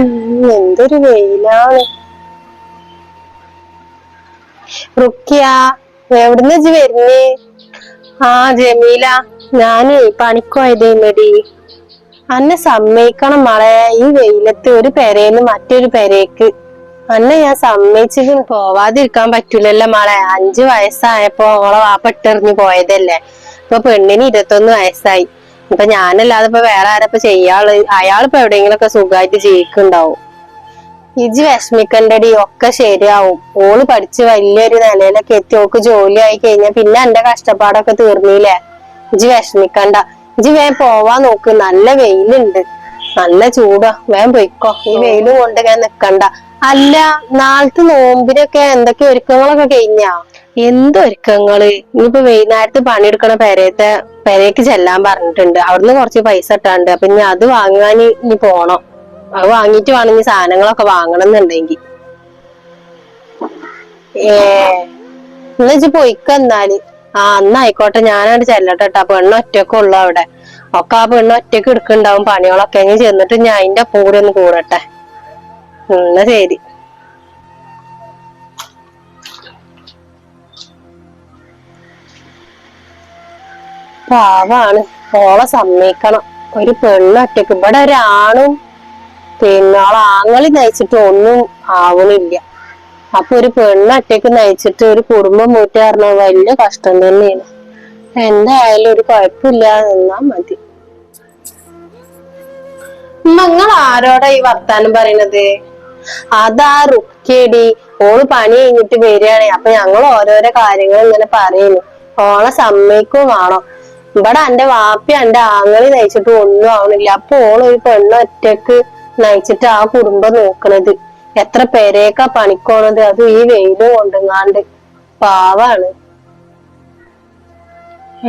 എന്തൊരു വെയിലാണ്. റുക്കിയ എവിടുന്ന് ഇജ്ജ് വരുന്നേ? ആ ജമീല ഞാനേ പണിക്കോയതേമടി അന്നെ സമ്മതിക്കണം മളെ ഈ വെയിലത്ത് ഒരു പെരേന്ന് മറ്റൊരു പെരേക്ക്. അന്നെ ഞാൻ സമ്മതിച്ചിട്ട് പോവാതിരിക്കാൻ പറ്റൂലല്ലോ മളെ. അഞ്ചു വയസ്സായപ്പോ ഓളെ വാപ്പ ഇട്ടെറിഞ്ഞു പോയതല്ലേ. ഇപ്പൊ പെണ്ണിന് ഇരുപത്തൊന്ന് വയസ്സായി. ഇപ്പൊ ഞാനല്ലാതെ ഇപ്പൊ വേറെ ആരപ്പ ചെയ്യാൾ? അയാളിപ്പോ എവിടെയെങ്കിലൊക്കെ സുഖമായിട്ട് ജീവിക്കുണ്ടാവും ഇജ് വിഷമിക്കണ്ടടി ഒക്കെ ശരിയാവും. ഓൾ പഠിച്ച് വലിയൊരു നിലയിലൊക്കെ എത്തി. ഓക്ക് ജോലി ആയി കഴിഞ്ഞാൽ പിന്നെ എന്റെ കഷ്ടപ്പാടൊക്കെ തീർന്നില്ലേ? ഇജ് വിഷമിക്കണ്ട. ഇജ് വേഗം പോവാൻ നോക്ക്. നല്ല വെയിലുണ്ട്. നല്ല ചൂടാ. വേഗം പൊയ്ക്കോ. ഈ വെയിലും കൊണ്ട് ഞാൻ നിക്കണ്ട. അല്ല നാളത്തെ നോമ്പിനൊക്കെ എന്തൊക്കെ ഒരുക്കങ്ങളൊക്കെ കഴിഞ്ഞാ? എന്തൊരുക്കങ്ങൾ ഇനിയിപ്പോ വൈകുന്നേരത്ത് പണിയെടുക്കണ പെരയത്തെ പെരയ്ക്ക് ചെല്ലാൻ പറഞ്ഞിട്ടുണ്ട്. അവിടുന്ന് കുറച്ച് പൈസ ഇട്ടാണ്ട്. അപ്പൊ ഇനി അത് വാങ്ങാൻ ഇനി പോണം. അത് വാങ്ങിട്ട് വേണം ഇനി സാധനങ്ങളൊക്കെ വാങ്ങണം എന്നുണ്ടെങ്കിൽ ഏ എന്നാ പൊയ്ക്ക പൊയ്ക്കെന്നാൽ ആ അന്നായിക്കോട്ടെ ഞാനവിടെ ചെല്ലട്ടെ ആ പെണ്ണ് ഒറ്റയ്ക്ക് ഉള്ളു അവിടെ. ഒക്കെ ആ പെണ്ണ് ഒറ്റയ്ക്ക് എടുക്കുന്നുണ്ടാവും പണികളൊക്കെ. ഇനി ചെന്നിട്ട് ഞാൻ അതിന്റെ കൂടെ ഒന്ന് കൂടട്ടെ. എന്നാ ശരി. പാവാണ്. ഓളെ സമ്മതിക്കണം. ഒരു പെണ്ണ് ഒറ്റയ്ക്ക് ഇവിടെ ഒരാണും പിന്നെ ആളെ ആങ്ങളി നയിച്ചിട്ട് ഒന്നും ആവണില്ല. അപ്പൊ ഒരു പെണ്ണ് ഒറ്റയ്ക്ക് നയിച്ചിട്ട് ഒരു കുടുംബം മൂറ്റ പറഞ്ഞ വലിയ കഷ്ടം തന്നെയാണ്. എന്തായാലും ഒരു കുഴപ്പമില്ല. നിന്നാ മതി. നിങ്ങൾ ആരോടാ ഈ വർത്താനം പറയണത്? അതാ കേടി. ഓൾ പണി കഴിഞ്ഞിട്ട് വരികയാണെ. അപ്പൊ ഞങ്ങൾ ഓരോരോ കാര്യങ്ങൾ ഇങ്ങനെ പറയുന്നു. ഓളെ സമ്മതിക്കും ആണോ ഇവിടെ എന്റെ വാപ്പി എന്റെ ആങ്ങളി നയിച്ചിട്ട് ഒന്നും ആവണില്ല. അപ്പൊ ഓൾ ഒരു പെണ്ണ് ഒറ്റയ്ക്ക് നയിച്ചിട്ട് ആ കുടുംബം നോക്കണത്. എത്ര പേരേക്കാ പണിക്കോണത്? അത് ഈ വെയിൽ കൊണ്ടുങ്ങാണ്ട്. പാവാണ്.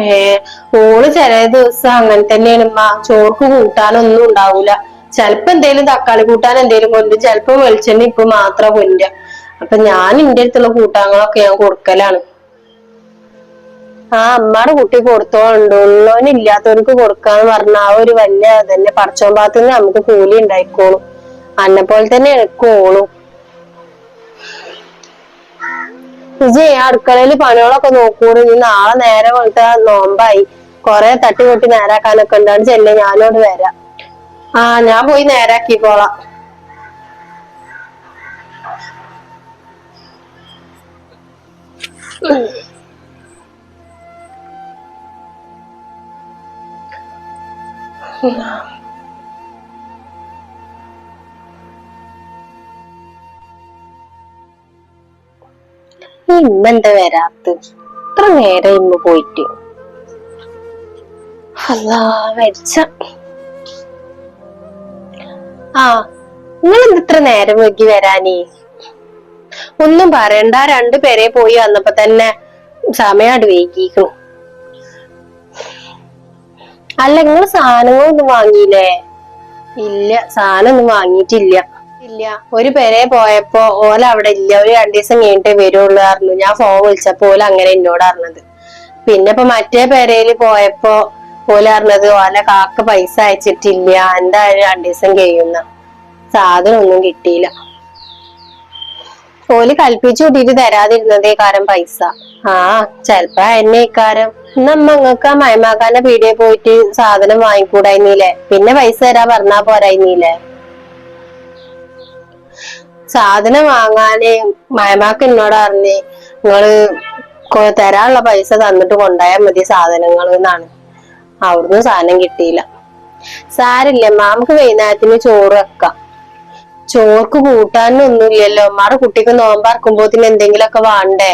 ഏ ഓൾ ചില ദിവസം അങ്ങനെ തന്നെയാണ് ചോർക്ക് കൂട്ടാനൊന്നും ഉണ്ടാവൂല. ചെലപ്പോ എന്തേലും തക്കാളി കൂട്ടാൻ എന്തേലും കൊണ്ട് ചെലപ്പോ വെളിച്ചെണ്ണ ഇപ്പൊ മാത്രം കൊല്ലുക അപ്പൊ ഞാൻ ഇന്റെ അടുത്തുള്ള കൂട്ടാങ്ങളൊക്കെ ഞാൻ കൊടുക്കലാണ്. ആ അമ്മയുടെ കുട്ടി കൊടുത്തോണ്ട് ഉള്ളവന് ഇല്ലാത്തവർക്ക് കൊടുക്കാന്ന് പറഞ്ഞ ആ ഒരു വലിയ തന്നെ പടച്ചോൻ ഭാഗത്തുനിന്ന് നമുക്ക് കൂലി ഉണ്ടായിക്കോളും. അന്നെ പോലെ തന്നെ എടുക്കോളും വിജയ് അടുക്കളയിൽ പണികളൊക്കെ നോക്കൂട്. നീ നാളെ നേരെ പോലത്തെ നോമ്പായി. കൊറേ തട്ടി കൊട്ടി നേരാക്കാനൊക്കെ ഉണ്ടാണ് ചെല്ലേ ഞാനോട് വരാം. ആ ഞാൻ പോയി നേരാക്കിക്കോളാം. ഇന്നെന്താ വരാത്ത ഇത്ര നേരം ഇന്ന് പോയിട്ട്. അല്ലാ വരിച്ച ആ നിങ്ങൾ ഇത്ര നേരം വൈകി വരാനേ? ഒന്നും പറയണ്ട രണ്ടു പേരെ പോയി വന്നപ്പോ തന്നെ സമയാട് വൈകിക്കണു. അല്ല നിങ്ങൾ സാധനങ്ങളൊന്നും വാങ്ങിയില്ലേ? ഇല്ല സാധനമൊന്നും വാങ്ങിയിട്ടില്ല. ഇല്ല ഒരു പെരെ പോയപ്പോ ഓല അവിടെ ഇല്ല ഒരു രണ്ടു ദിവസം കഴിഞ്ഞിട്ടേ വരുള്ളൂ അറിഞ്ഞു ഞാൻ ഫോൺ വിളിച്ചപ്പോ ഓല അങ്ങനെ എന്നോട് അറിഞ്ഞത് പിന്നെ ഇപ്പൊ മറ്റേ പേരയിൽ പോയപ്പോ ഓല പറഞ്ഞത് ഓല കാക്ക പൈസ അയച്ചിട്ടില്ല. എന്തായാലും രണ്ടു ദിവസം കഴിയുന്ന? സാധനം ഒന്നും കിട്ടിയില്ല. ഓൽ കൽപ്പിച്ചു കൂട്ടിട്ട് തരാതിരുന്നതേ കാരം പൈസ. ആ ചെലപ്പോ എന്നെ ഇക്കാരം നമ്മ നിങ്ങൾക്ക് ആ മയമാക്കാന്റെ പീടിയെ പോയിട്ട് സാധനം വാങ്ങിക്കൂടായിരുന്നില്ലേ? പിന്നെ പൈസ തരാ പറഞ്ഞാ പോരായിരുന്നില്ലേ? സാധനം വാങ്ങാന് മയമാക്ക് എന്നോട് അറിഞ്ഞ് നിങ്ങൾ തരാനുള്ള പൈസ തന്നിട്ട് കൊണ്ടായാൽ മതി സാധനങ്ങൾ എന്നാണ്. അവിടുന്ന് സാധനം കിട്ടിയില്ല. സാരില്ല നമുക്ക് വൈകുന്നേരത്തിന് ചോറ് വെക്കാം. ചോർക്ക് കൂട്ടാനൊന്നുമില്ലല്ലോ. അമ്മാടെ കുട്ടിക്ക് നോമ്പറക്കുമ്പോത്തിന് എന്തെങ്കിലുമൊക്കെ വേണ്ടേ?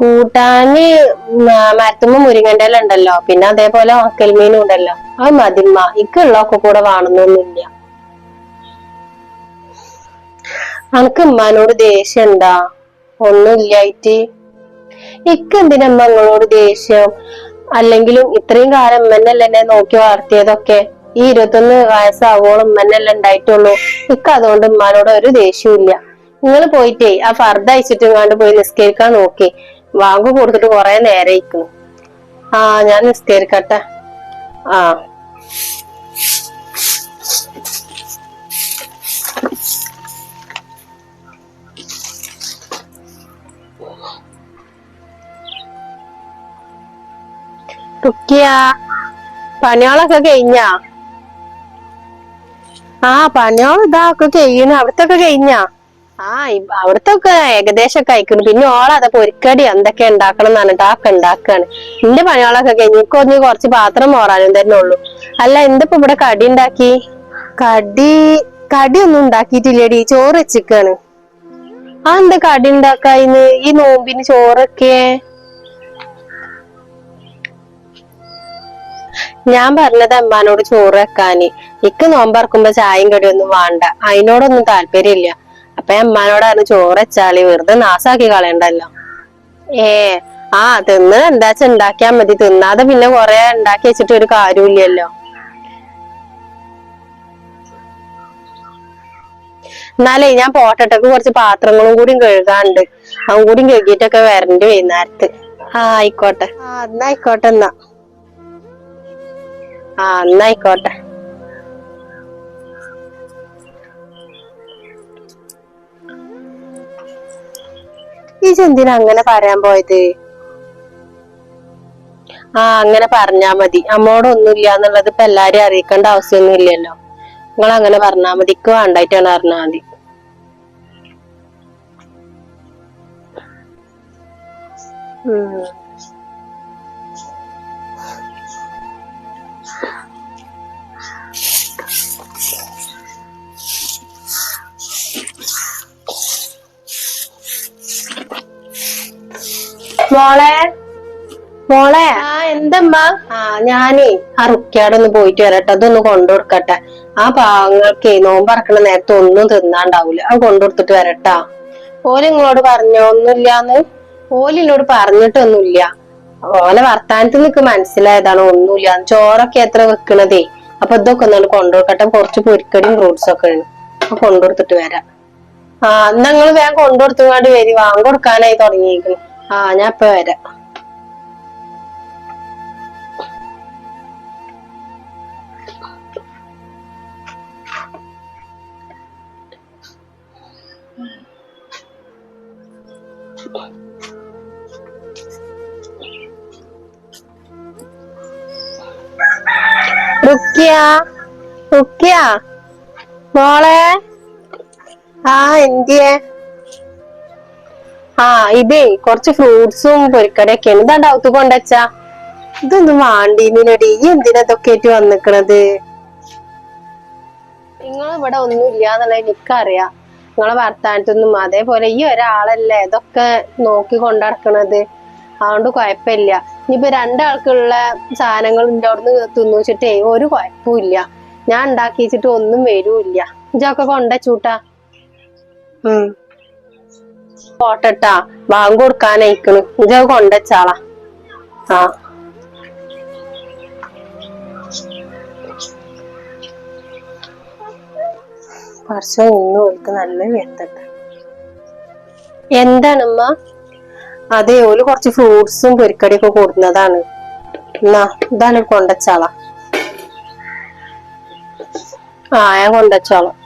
കൂട്ടാന് മരത്തുമ്പോ മുരിങ്ങണ്ടല ഉണ്ടല്ലോ പിന്നെ അതേപോലെ ഉണക്കൽമീനും ഉണ്ടല്ലോ അത് മതിമ്മ ഇക്കുള്ളൊക്കെ കൂടെ വേണമെന്നൊന്നുമില്ല. അനക്ക് ഉമ്മാനോട് ദേഷ്യം എന്താ ഒന്നുമില്ലായിട്ട്. ഇക്ക് എന്തിനമ്മ നിങ്ങളോട് ദേഷ്യം? അല്ലെങ്കിലും ഇത്രയും കാലം മെന്നല്ലെന്നെ നോക്കി വളർത്തിയതൊക്കെ? ഈ ഇരുപത്തൊന്ന് വയസ്സാവോളം ഉമ്മന്നല്ലേ ഉണ്ടായിട്ടുള്ളൂ. ഇക്ക് അതുകൊണ്ട് ഉമ്മാനോട് ഒരു ദേഷ്യവും ഇല്ല നിങ്ങൾ പോയിട്ടേ ആ ഫർദ അയച്ചിട്ടും കണ്ട് പോയി നിസ്കരിക്കാൻ നോക്കി. വാങ്ങു കൊടുത്തിട്ട് കുറെ നേരം ഇരിക്കുന്നു ആ ഞാൻ നിസ്കരിക്കട്ടെ. ആ. റുക്കിയ പണിയോളൊക്കെ കഴിഞ്ഞാ? ആ പണിയോൾ ഇതാ ഒക്കെ കഴിയണു. അവിടത്തെ ഒക്കെ കഴിഞ്ഞാ? ആ ഇ- അവിടത്തെ ഒക്കെ ഏകദേശം ഒക്കെ അയക്കുന്നു പിന്നെ ഓളതെ പൊരിക്കടി എന്തൊക്കെ ഉണ്ടാക്കണം എന്ന് പറഞ്ഞിട്ട് ആക്കെ ഉണ്ടാക്കാണ്. എന്റെ പണിയോളൊക്കെ കഴിഞ്ഞു. ഒന്ന് കുറച്ച് പാത്രം മോറാനും തന്നെ ഉള്ളു. അല്ല എന്തിപ്പോ ഇവിടെ കടി ഉണ്ടാക്കി? കടി കടി ഒന്നും ഉണ്ടാക്കിയിട്ടില്ലടി. ചോറ് വെച്ചിക്കാണ്. ആ എന്താ കടി ഉണ്ടാക്കായിന്ന് ഈ നോമ്പിന് ചോറൊക്കെ? ഞാൻ പറഞ്ഞത് അമ്മാനോട് ചോറ് വെക്കാന്. എനിക്ക് നോമ്പറക്കുമ്പോ ചായയും കടിയൊന്നും വേണ്ട. അതിനോടൊന്നും താല്പര്യമില്ല. അപ്പൊ അമ്മാനോടാണ് ചോറ് വെച്ചാളി വെറുതെ നാസാക്കി കളയണ്ടല്ലോ. ഏ ആ തിന്ന് എന്താച്ച ഉണ്ടാക്കിയാ മതി. തിന്നാതെ പിന്നെ കൊറേ ഉണ്ടാക്കി വെച്ചിട്ട് ഒരു കാര്യമില്ലല്ലോ എന്നാലേ ഞാൻ പോട്ടട്ടക്ക് കുറച്ച് പാത്രങ്ങളും കൂടി കഴുകാണ്ട്. അതും കൂടി കഴുകിയിട്ടൊക്കെ വരണ്ട് വൈകുന്നേരത്ത്. ആ ആയിക്കോട്ടെ. ആ എന്നാ ആയിക്കോട്ടെ എന്നാ. ആ എന്നായിക്കോട്ടെ. ഈ ചെന്തിന് അങ്ങനെ പറയാൻ പോയത്? ആ അങ്ങനെ പറഞ്ഞാ മതി. അമ്മോടൊന്നുമില്ല എന്നുള്ളത് ഇപ്പൊ എല്ലാരെയും അറിയിക്കേണ്ട ആവശ്യമൊന്നും ഇല്ലല്ലോ. നിങ്ങൾ അങ്ങനെ പറഞ്ഞാ മതി. ഇക്ക് വേണ്ടായിട്ടാണ് പറഞ്ഞാ മതി. ഉം. മോളെ? മോളെ? ആ എന്തമ്മ? ആ ഞാനേ ആ റുക്കിയാടൊന്ന് പോയിട്ട് വരട്ടെ. അതൊന്ന് കൊണ്ടുകൊടുക്കട്ടെ. ആ പാവങ്ങൾക്ക് നോമ്പറക്കണ നേരത്തെ ഒന്നും തിന്നാണ്ടാവൂല. അത് കൊണ്ടുകൊടുത്തിട്ട് വരട്ടാ. ഓൽ നിങ്ങളോട് പറഞ്ഞോ? ഒന്നുമില്ലാന്ന്. ഓലിനോട് പറഞ്ഞിട്ടൊന്നുമില്ല. ഓലെ വർത്താനത്തിൽ നിനക്ക് മനസ്സിലായതാണ്. ഒന്നുമില്ല. ചോറൊക്കെ എത്ര വെക്കണതേ. അപ്പൊ ഇതൊക്കെ ഒന്നാണ് കൊണ്ടുകൊടുക്കട്ടെ. കുറച്ച് പൊരിക്കടിയും ഫ്രൂട്ട്സും ഒക്കെ ആണ് അപ്പൊ കൊണ്ടുകൊടുത്തിട്ട് വരാം. ആ എന്നാ നിങ്ങൾ വേഗം കൊണ്ടുകൊടുത്തുകൊണ്ട് വരി. വാങ്ങി കൊടുക്കാനായി തുടങ്ങിയിരിക്കുന്നു. ആ ഞാൻ ഇപ്പൊ വരാം. റുക്കിയ റുക്കിയ മോളെ. ആ എന്തിയെ? ആ ഇതേ കുറച്ച് ഫ്രൂട്ട്സും പൊരിക്കടയൊക്കെയാണ്. എന്താ ഡൗത്ത് കൊണ്ടച്ച ഇതൊന്നും വാണ്ടീനിനടി ഈ എന്തിനാ ഇതൊക്കെ ആയിട്ട് വന്നിക്കണത്? നിങ്ങൾ ഇവിടെ ഒന്നും ഇല്ലാന്നുള്ളത് എനിക്കറിയാം. നിങ്ങളെ വർത്താനത്തൊന്നും. അതേപോലെ ഈ ഒരാളല്ലേ ഇതൊക്കെ നോക്കി കൊണ്ടടക്കണത്. അതുകൊണ്ട് കുഴപ്പമില്ല. ഇനിയിപ്പോ രണ്ടാൾക്കുള്ള സാധനങ്ങൾ എന്റെ അവിടുന്ന് തിന്നുവെച്ചിട്ടേ ഒരു കുഴപ്പമില്ല ഞാൻ ഉണ്ടാക്കി വെച്ചിട്ട് ഒന്നും വരൂല്ല ഇതൊക്കെ കൊണ്ടച്ചൂട്ടാ. ഉം. പോട്ടട്ടാ. ബാങ്ക് കൊടുക്കാനയക്കണ്. കൊണ്ട കൊണ്ടച്ചാളാ. ആ. പക്ഷെ ഇന്നും ഓൾക്ക് നല്ല വ്യക്തത എന്താണമ്മ? അതെ ഓൽ കുറച്ച് ഫ്രൂട്ട്സും പൊരിക്കടിയൊക്കെ കൂടുന്നതാണ്. എന്നാ ഇതാണ് കൊണ്ടച്ചാള. ആ ഞാൻ കൊണ്ടച്ചാളാം.